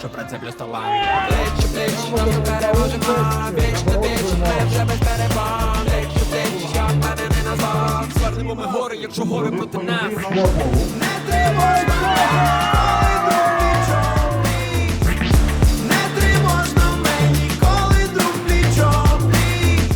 що прицеплю стола. Блич, блич, нам ми переможемо, блич, ти блич, ми вже без перебан, блич, блич, я мене не назвав. Звернемо ми гори, якщо гори проти нас. Не тримай цього!